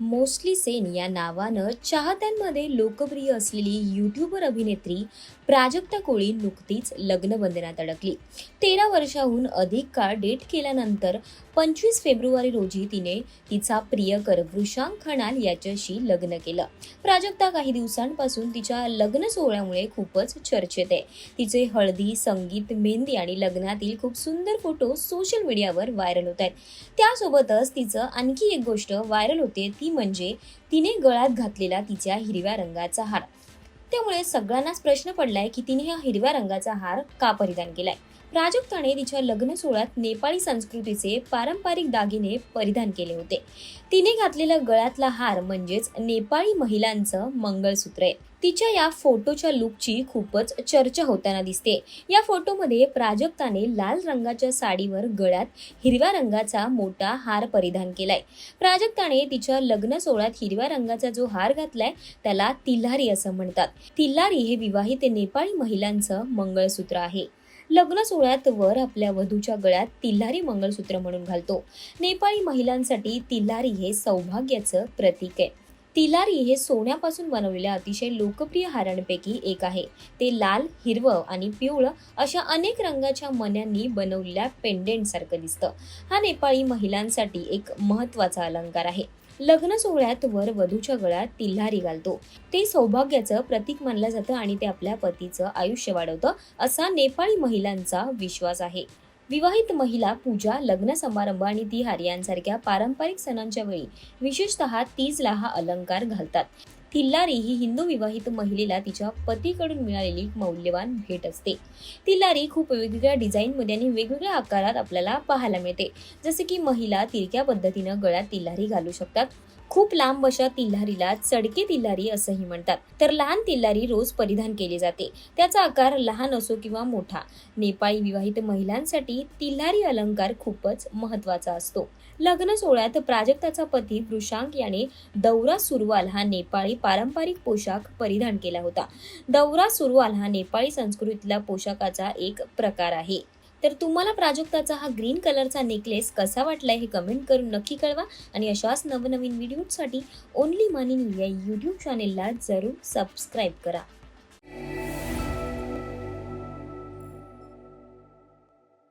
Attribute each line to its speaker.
Speaker 1: Mostly Sen या नावानं चाहत्यांमध्ये लोकप्रिय असलेली यूट्यूबर अभिनेत्री प्राजक्ता कोळी नुकतीच लग्नबंधनात अडकली. तेरा वर्षाहून अधिक काळ डेट केल्यानंतर पंचवीस फेब्रुवारी रोजी तिने तिचा प्रियकर वृषांक खणाल याच्याशी लग्न केलं. प्राजक्ता काही दिवसांपासून तिच्या लग्न सोहळ्यामुळे खूपच चर्चेत आहे. तिचे हळदी संगीत मेहंदी आणि लग्नातील खूप सुंदर फोटो सोशल मीडियावर व्हायरल होत आहेत. त्यासोबतच तिचं आणखी एक गोष्ट व्हायरल होते ती ती म्हणजे तिने गळ्यात घातलेला तिच्या हिरव्या रंगाचा हार. त्यामुळे सगळ्यांनाच प्रश्न पडलाय की तिने हा हिरव्या रंगाचा हार का परिधान केलाय? प्राजक्ताने तिच्या लग्न सोहळ्यात नेपाळी संस्कृतीचे पारंपरिक दागिने परिधान केले होते. तिने घातलेला गळ्यातला हार म्हणजेच नेपाळी महिलांचं मंगळसूत्र आहे. तिच्या या फोटोच्या लुकची खूपच चर्चा होताना दिसते. या फोटोमध्ये प्राजक्ताने लाल रंगाच्या साडीवर गळ्यात हिरव्या रंगाचा मोठा हार परिधान केलाय. प्राजक्ताने तिच्या लग्न सोहळ्यात हिरव्या रंगाचा जो हार घातलाय त्याला तिल्हारी असं म्हणतात. तिल्हारी हे विवाहित नेपाळी महिलांचं मंगळसूत्र आहे. लग्न सोहळ्यात वर आपल्या वधूच्या गळ्यात तिल्हारी मंगळसूत्र म्हणून घालतो. नेपाळी महिलांसाठी तिल्हारी हे सौभाग्याचं प्रतीक आहे. तिलारी हे सोन्यापासून बनवलेल्या अतिशय लोकप्रिय हारांपैकी एक आहे. ते लाल हिरवं आणि पिवळं अशा अनेक रंगाच्या मण्यांनी बनवलेल्या पेंडेंट सारखं दिसतं. हा नेपाळी महिलांसाठी एक महत्त्वाचा अलंकार आहे. लग्न सोहळ्यात वर वधूच्या गळ्यात तिल्हारी घालतो. ते सौभाग्याचं प्रतीक मानलं जातं आणि ते आपल्या पतीचं आयुष्य वाढवतं असा नेपाळी महिलांचा विश्वास आहे. विवाहित महिला पूजा लग्न समारंभ आणि तिहार यांसारख्या पारंपरिक सणांच्या वेळी विशेषतः तीजला हा अलंकार घालतात. तिल्लारी ही हिंदू विवाहित महिलेला तिच्या पतीकडून मिळालेली मौल्यवान भेट असते. तिल्लारी खूप वेगवेगळ्या डिझाईनमध्ये आणि वेगवेगळ्या आकारात आपल्याला पाहायला मिळते. जसे की महिला तिरक्या पद्धतीनं गळ्यात तिल्लारी घालू शकतात. खूप लांब अशा तिल्हारीला चडके तिल्हारी असंही म्हणतात. तर लहान तिल्हारी रोज परिधान केली जाते. त्याचा आकार लहान असो किंवा मोठा. नेपाळी विवाहित महिलांसाठी तिल्हारी अलंकार खूपच महत्त्वाचा असतो. लग्न सोहळ्यात प्राजक्ताचा पती वृषांक याने दौरा सुरवाल हा नेपाळी पारंपरिक पोशाख परिधान केला होता. दौरा सुरवाल हा नेपाळी संस्कृतीतला पोशाखाचा एक प्रकार आहे. तर तुम्हाला प्राजक्ताचा हा ग्रीन कलरचा नेकलेस कसा वाटला हे कमेंट करून नक्की कळवा. आणि अशाच नवनवीन व्हिडिओसाठी ओनली मनी मीडिया यूट्यूब चॅनेलला जरूर सबस्क्राईब करा.